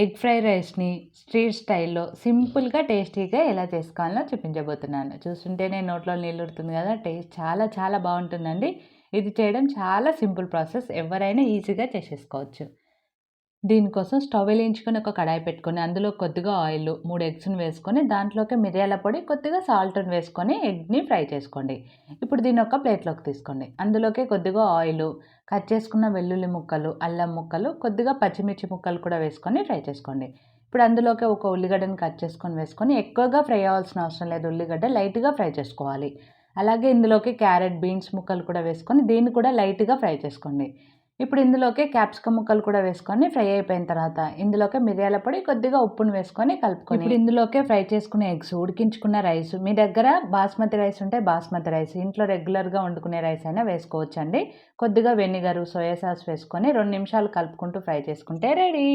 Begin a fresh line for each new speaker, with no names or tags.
Egg fry రైస్ని street స్టైల్లో సింపుల్గా టేస్టీగా ఎలా చేసుకోవాలో చూపించబోతున్నాను. చూస్తుంటేనే నోట్లో నీళ్ళు ఉడుతుంది కదా టేస్ట్ చాలా చాలా బాగుంటుందండి. ఇది చేయడం చాలా సింపుల్ ప్రాసెస్. ఎవరైనా ఈజీగా చేసేసుకోవచ్చు. దీనికోసం స్టవ్ వెలిగించుకొని ఒక కడాయి పెట్టుకొని అందులో కొద్దిగా ఆయిల్ మూడు ఎగ్స్ని వేసుకొని దాంట్లోకి మిరియాల పొడి కొద్దిగా సాల్ట్ని వేసుకొని ఎగ్ని ఫ్రై చేసుకోండి. ఇప్పుడు దీన్ని ఒక ప్లేట్లోకి తీసుకోండి. అందులోకి కొద్దిగా ఆయిల్ కట్ చేసుకున్న వెల్లుల్లి ముక్కలు అల్లం ముక్కలు కొద్దిగా పచ్చిమిర్చి ముక్కలు కూడా వేసుకొని ఫ్రై చేసుకోండి. ఇప్పుడు అందులోకి ఒక ఉల్లిగడ్డని కట్ చేసుకొని వేసుకొని ఎక్కువగా ఫ్రై అవ్వాల్సిన అవసరం లేదు. ఉల్లిగడ్డ లైట్గా ఫ్రై చేసుకోవాలి. అలాగే ఇందులోకి క్యారెట్ బీన్స్ ముక్కలు కూడా వేసుకొని దీన్ని కూడా లైట్గా ఫ్రై చేసుకోండి. ఇప్పుడు ఇందులోకి క్యాప్సికమ్ ముక్కలు కూడా వేసుకొని ఫ్రై అయిపోయిన తర్వాత ఇందులోకి మిరియాల పొడి కొద్దిగా ఉప్పును వేసుకొని కలుపుకొని ఇప్పుడు ఇందులోకి ఫ్రై చేసుకునే ఎగ్స్ ఉడికించుకున్న రైస్. మీ దగ్గర బాస్మతి రైస్ ఉంటే బాస్మతి రైస్ ఇంట్లో రెగ్యులర్గా వండుకునే రైస్ అయినా వేసుకోవచ్చండి. కొద్దిగా వెనిగరు సోయా సాస్ వేసుకొని రెండు నిమిషాలు కలుపుకుంటూ ఫ్రై చేసుకుంటే రెడీ.